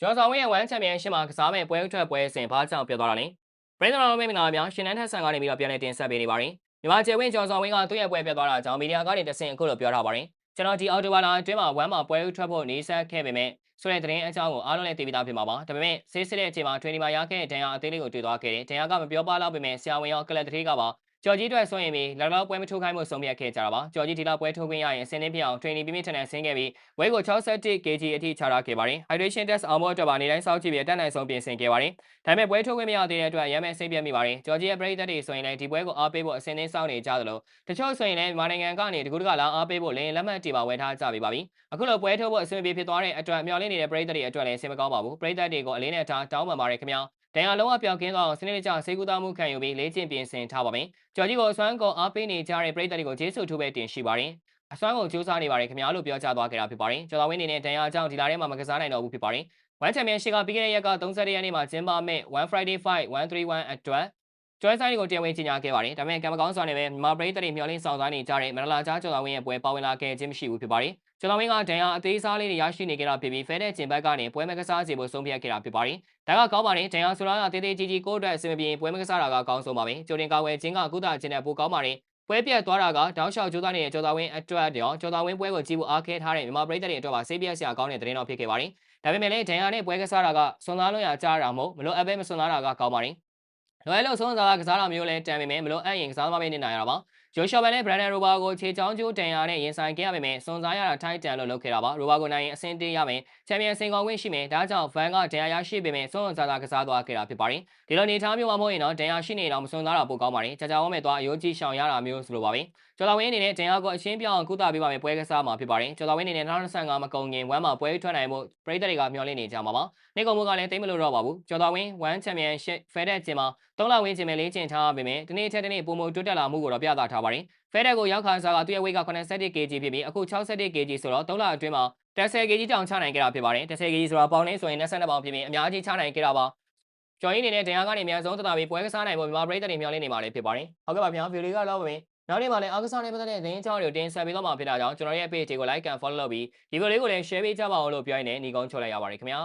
ကျော်ဆောင်ဝင်းရဲ့ဝမ်ချန်ပီယံရှစ်မှာကစားမဲ့ပွဲထွက်ပွဲစဉ်ဘာကြောင့်ပြတ်သွားတာလဲပရိသတ်တော်မင်္ဂလာပါရှင်နန်းထက်ဆန်ကနေပြီးတော့ပြန်လည်တင်ဆက်ပေးနေပါတယ်မြန်မာကျယ်ဝင်းကျော်ဆောင်ဝင်းကသူ့ရဲ့ပွဲပြတ်သွားတာကြောင့်မီဒီယာကနေတဆင့်အခုလိုပြောထားပါတယ်ကျွန်တော်ဒီအော်တိုဘာလာအတွင်းမှာဝမ်မှာပွဲထွက်ဖို့နေဆက်ခဲ့ပေမဲ့ဆိုတဲ့သတင်းအကြောင်းကိုအားလုံးလည်းသိပြီးသားဖြစ်မှာပါဒါပေမဲ့ဆေးစစ်တဲ့အချိန်မှာထွေနီမှာရခဲ့တဲ့ဒဏ်ရာအသေးလေးကိုတွေ့သွားခဲ့တယ်ဒဏ်ရာကမပြောပါတော့ပေမဲ့ဆရာဝန်ရောကလပ်တတိကပါ ကျော်ကြီးအတွက်ဆိုရင်ပြီးလောက်လောက်ပွဲမထိုးခိုင်းမှုဆုံးဖြတ်ခဲ့ကြတာပါကျော်ကြီးဒီလောက်ပွဲထိုးခွင့်ရရင်အစင်းနှင်းပြအောင် training ပြင်းပြထန်ထန်ဆင်းခဲ့ပြီးဝဲကို 61kg အထိချထားခဲ့ပါတယ် hydration test အောင်ဖို့အတွက်ပါနေတိုင်းစောင့်ကြည့်ပြီးအတက်နိုင်ဆုံးပြင်ဆင်ခဲ့ပါတယ်ဒါပေမဲ့ပွဲထိုးခွင့်မရသေးတဲ့အတွက်ရမ်းမဲ့စိတ်ပြတ်မိပါတယ်ကျော်ကြီးရဲ့ပရိသတ်တွေဆိုရင်လည်းဒီပွဲကိုအားပေးဖို့အစင်းနှင်းစောင့်နေကြသလိုတချို့ဆိုရင်လည်းမြန်မာနိုင်ငံကနေတကူတကလာအားပေးဖို့လင်းလက်မှတ်တီပါဝယ်ထားကြပြီပါပြီအခုလိုပွဲထိုးဖို့အဆင်ပြေဖြစ်သွားတဲ့အတွက်မျှော်လင့်နေတဲ့ပရိသတ်တွေအတွက်လည်းဆင်မကောင်းပါဘူးပရိသတ်တွေကိုအလေးနဲ့ထားတောင်းပန်ပါတယ်ခင်ဗျာ ဒဏ်ရာလုံးဝပြောင်းကင်းသွားအောင်စနစ်တကျဆေးကုသမှုခံယူပြီးလေ့ကျင့်ပြင်ဆင်ထားပါမယ်။ကြော်ကြီးကိုအစွမ်းကုန်အားပေးနေကြတဲ့ပြည်သက်တွေကိုကျေးဇူးထူးပဲတင်ရှိပါတယ်။အစွမ်းကုန်ကြိုးစားနေပါတယ်ခင်ဗျာလို့ပြောကြားသွားခဲ့တာဖြစ်ပါတယ်။ကျော်တော်ဝင်းနေနဲ့ဒဏ်ရာကြောင့်ဒီလာထဲမှာမကစားနိုင်တော့ဘူးဖြစ်ပါတယ်။ One Championship ကပြီးခဲ့တဲ့ရက်က31ရက်နေ့မှာကျင်းပမဲ့ One Friday Fight 131အတွက်ကျွမ်းဆိုင်ကိုတရားဝင်ကြီးညာခဲ့ပါတယ်။ဒါပေမဲ့ကံမကောင်းစွာနဲ့ပဲမြန်မာပြည်သက်တွေမျှော်လင့်ဆောင်စားနေကြတဲ့မန္တလာကြားကျော်တော်ဝင်းရဲ့ပွဲပါဝင်လာခဲ့ခြင်းမရှိဘူးဖြစ်ပါတယ်။ ကျော်တော်ဝင်းကဒဏ်ရာအသေးစားလေးတွေရရှိနေကြတာဖြစ်ပြီးဖဲတဲ့ကျင်ဘက်ကနေပွဲမကစားစီဖို့ဆုံးဖြတ်ခဲ့တာဖြစ်ပါတယ်။ဒါကကောင်းပါတယ်။ဒဏ်ရာဆိုတာကတေးသေးကြီးကြီးကိုယ့်အတွက်အဆင်မပြေပွဲမကစားတာကကောင်းဆုံးပါပဲ။ကြိုတင်ကာဝယ်ခြင်းကကုသခြင်းနဲ့ပိုကောင်းပါတယ်။ပွဲပြတ်သွားတာကတောင်းလျှောက်ကြိုးစားနေတဲ့ကျော်တော်ဝင်းအတွက်ရောကျော်တော်ဝင်းပွဲကိုကြည့်ဖို့အားခဲထားတဲ့မြန်မာပြည်သက်တွေအတွက်ပါစိတ်ပြည့်စရာကောင်းတဲ့သတင်းတော်ဖြစ်ခဲ့ပါတယ်။ဒါပေမဲ့လည်းဒဏ်ရာနဲ့ပွဲကစားတာကစွန်သားလွန်ရကြားတာမဟုတ်မလို့အပ်ပဲမစွန်သားတာကကောင်းပါတယ်။လွယ်လို့ဆုံးစားကစားတာမျိုးလဲတန်ပေမဲ့မလို့အပ်ရင်ကစားသမားပဲနေနိုင်ရတာပါ ဂျိုရှော့ဘန်နဲ့ဘရန်ဒန်ရိုဘာကိုခြေချောင်းကျိုးတန်ရာနဲ့ရင်ဆိုင်ခဲ့ရပေမဲ့စွန်စားရတာထိုက်တန်လို့လုပ်ခဲ့တာပါရိုဘာကိုနိုင်ရင်အဆင့်တေးရမယ်ချန်ပီယံစင်ကောင်ဝင်းရှိမယ်ဒါကြောင့်ဗန်ကဒန်ရာရရှိပေမဲ့စွန်စားစားကစားသွားခဲ့တာဖြစ်ပါတယ်ဒီလိုနေထားမျိုးမှာမဟုတ်ရင်တော့ဒန်ရာရှိနေတော့မစွန်စားတာပိုကောင်းပါတယ်ကြာကြာဝမ်းမဲ့သွားအယိုးကြီးရှောင်ရတာမျိုးဆိုလိုပါပဲကျော်တော်ဝင်းအနေနဲ့ဒန်ရာကိုအချင်းပြောင်းကုသပေးပါမယ်ပွဲကစားမှာဖြစ်ပါတယ်ကျော်တော်ဝင်းအနေနဲ့2025မကုန်ခင်ဝမ်းမှာပွဲထွက်နိုင်မှုပရိသတ်တွေကမျှော်လင့်နေကြမှာပါနေကုန်မှုကလည်းတိတ်မလို့တော့ပါဘူးကျော်တော်ဝင်း1ချန်ပီယံရှစ်ဖဲတဲ့ကျင်းမှာ3လဝင်းကျင်းမဲ့လေးကျင်းထားပေမဲ့ဒီနေ့ချက်ဒီနေ့ပုံမတိုးတက်လာမှုကိုတော့ပြသထားပါတယ်ဖဲတဲ့ကိုရောက်ခါစားကသူ့ရဲ့ weight က 81kg ဖြစ်ပြီးအခု 61kg ဆိုတော့3လအတွင်းမှာ 10kg တောင်ချနိုင်ခဲ့တာဖြစ်ပါတယ် 10kg ဆိုတာပေါင်လေးဆိုရင်22ပေါင်ဖြစ်ပြီးအများကြီးချနိုင်ခဲ့တာပါကျော်ရင်းနေတဲ့ဒဏ်ရာကနေအများဆုံးတတာပြီးပွဲကစားနိုင်ဖို့မြန်မာပရိသတ်တွေမျှော်လင့်နေပါလေဖြစ်ပါတယ်ဟုတ်ကဲ့ပါဗျာဗီဒီယိုကတော့ပဲနောက်နေ့မှာလည်းအားကစားနဲ့ပတ်သက်တဲ့သတင်းကြောင်းတွေကိုတင်ဆက်ပေးတော့မှာဖြစ်တာကြောင့်ကျွန်တော်ရဲ့ page ကို like and follow လုပ်ပြီးဒီဗီဒီယိုလေးကိုလည်း share ပေးကြပါအောင်လို့ပြောရင်းနဲ့ညီကုန်းချုပ်လိုက်ရပါတယ်ခင်ဗျာ